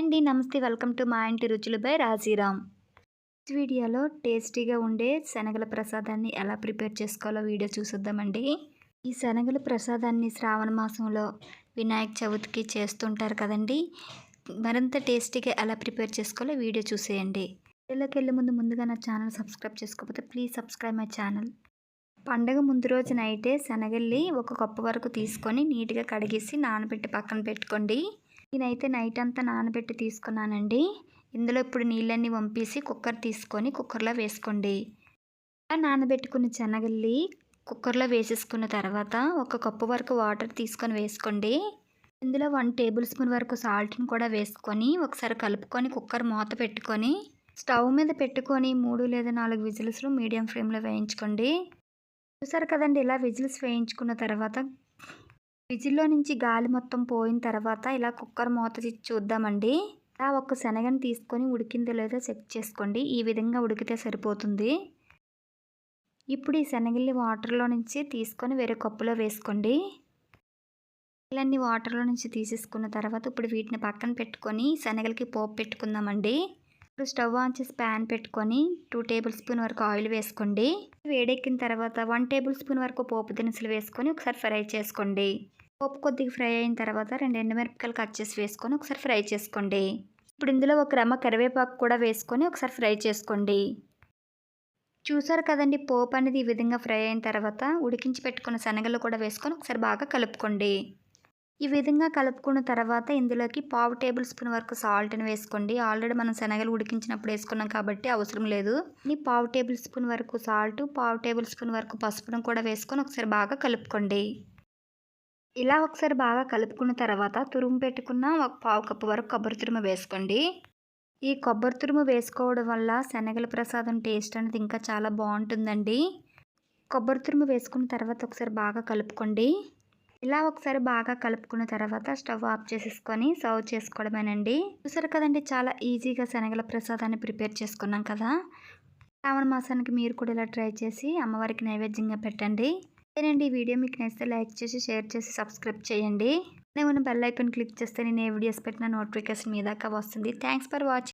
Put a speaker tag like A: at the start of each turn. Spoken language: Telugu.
A: అండి. నమస్తే. వెల్కమ్ టు మా ఇంటి రుచులు బై రాజీరామ్. వీడియోలో టేస్టీగా ఉండే శనగల ప్రసాదాన్ని ఎలా ప్రిపేర్ చేసుకోవాలో వీడియో చూసిద్దామండి. ఈ శనగల ప్రసాదాన్ని శ్రావణ మాసంలో వినాయక చవితికి చేస్తుంటారు కదండి. మరింత టేస్టీగా ఎలా ప్రిపేర్ చేసుకోవాలో వీడియో చూసేయండి. వీడియోలోకి వెళ్ళే ముందు ముందుగా నా ఛానల్ సబ్స్క్రైబ్ చేసుకోకపోతే ప్లీజ్ సబ్స్క్రైబ్ మై ఛానల్. పండగ ముందు రోజు నైటే శనగల్ని ఒక కప్పు వరకు తీసుకొని నీట్గా కడిగేసి నానబెట్టి పక్కన పెట్టుకోండి. నేనైతే నైట్ అంతా నానబెట్టి తీసుకున్నానండి. ఇందులో ఇప్పుడు నీళ్ళన్నీ వంపేసి కుక్కర్ తీసుకొని కుక్కర్లో వేసుకోండి. నానబెట్టుకున్న శనగల్లి కుక్కర్లో వేసేసుకున్న తర్వాత ఒక కప్పు వరకు వాటర్ తీసుకొని వేసుకోండి. ఇందులో వన్ టేబుల్ స్పూన్ వరకు సాల్ట్ని కూడా వేసుకొని ఒకసారి కలుపుకొని కుక్కర్ మూత పెట్టుకొని స్టవ్ మీద పెట్టుకొని మూడు లేదా నాలుగు విజిల్స్లు మీడియం ఫ్లేమ్లో వేయించుకోండి. చూసారు కదండి ఇలా విజిల్స్ వేయించుకున్న తర్వాత విజిల్లో నుంచి గాలి మొత్తం పోయిన తర్వాత ఇలా కుక్కర్ మూత చూద్దామండి. ఇలా ఒక శనగని తీసుకొని ఉడికిందో లేదో చెక్ చేసుకోండి. ఈ విధంగా ఉడికితే సరిపోతుంది. ఇప్పుడు ఈ శనగల్ని వాటర్లో నుంచి తీసుకొని వేరే కప్పులో వేసుకోండి. ఇలాన్ని వాటర్లో నుంచి తీసేసుకున్న తర్వాత ఇప్పుడు వీటిని పక్కన పెట్టుకొని శనగలకి పోపు పెట్టుకుందామండి. ఇప్పుడు స్టవ్ ఆన్ చేసి ప్యాన్ పెట్టుకొని టూ టేబుల్ స్పూన్ వరకు ఆయిల్ వేసుకోండి. వేడెక్కిన తర్వాత వన్ టేబుల్ స్పూన్ వరకు పోపు దినుసులు వేసుకొని ఒకసారి ఫ్రై చేసుకోండి. పోపు కొద్దిగా ఫ్రై అయిన తర్వాత రెండు ఎండుమిరపకాయలు కట్ చేసి వేసుకొని ఒకసారి ఫ్రై చేసుకోండి. ఇప్పుడు ఇందులో ఒక రమ్మ కరివేపాకు కూడా వేసుకొని ఒకసారి ఫ్రై చేసుకోండి. చూసారు కదండి పోపు అనేది ఈ విధంగా ఫ్రై అయిన తర్వాత ఉడికించి పెట్టుకున్న శనగలు కూడా వేసుకొని ఒకసారి బాగా కలుపుకోండి. ఈ విధంగా కలుపుకున్న తర్వాత ఇందులోకి పావు టేబుల్ స్పూన్ వరకు సాల్ట్ని వేసుకోండి. ఆల్రెడీ మనం శనగలు ఉడికించినప్పుడు వేసుకున్నాం కాబట్టి అవసరం లేదు. ఈ పావు టేబుల్ స్పూన్ వరకు సాల్ట్ పావు టేబుల్ స్పూన్ వరకు పసుపును కూడా వేసుకొని ఒకసారి బాగా కలుపుకోండి. ఇలా ఒకసారి బాగా కలుపుకున్న తర్వాత తురుము పెట్టుకున్న ఒక పావు కప్పు వరకు కొబ్బరి తురుము వేసుకోండి. ఈ కొబ్బరి తురుము వేసుకోవడం వల్ల శనగల ప్రసాదం టేస్ట్ అనేది ఇంకా చాలా బాగుంటుందండి. కొబ్బరి తురుము వేసుకున్న తర్వాత ఒకసారి బాగా కలుపుకోండి. ఇలా ఒకసారి బాగా కలుపుకున్న తర్వాత స్టవ్ ఆఫ్ చేసేసుకొని సర్వ్ చేసుకోవడమేనండి. చూసారు కదండి చాలా ఈజీగా శనగల ప్రసాదాన్ని ప్రిపేర్ చేసుకున్నాం కదా. శ్రావణ మాసానికి మీరు కూడా ఇలా ట్రై చేసి అమ్మవారికి నైవేద్యంగా పెట్టండి. అదేనండి ఈ వీడియో మీకు నచ్చితే లైక్ చేసి షేర్ చేసి సబ్స్క్రైబ్ చేయండి. నేను బెల్ ఐకాన్ క్లిక్ చేస్తే నేను ఏ వీడియోస్ పెట్టిన నోటిఫికేషన్ మీ దాకా వస్తుంది. Thanks for watching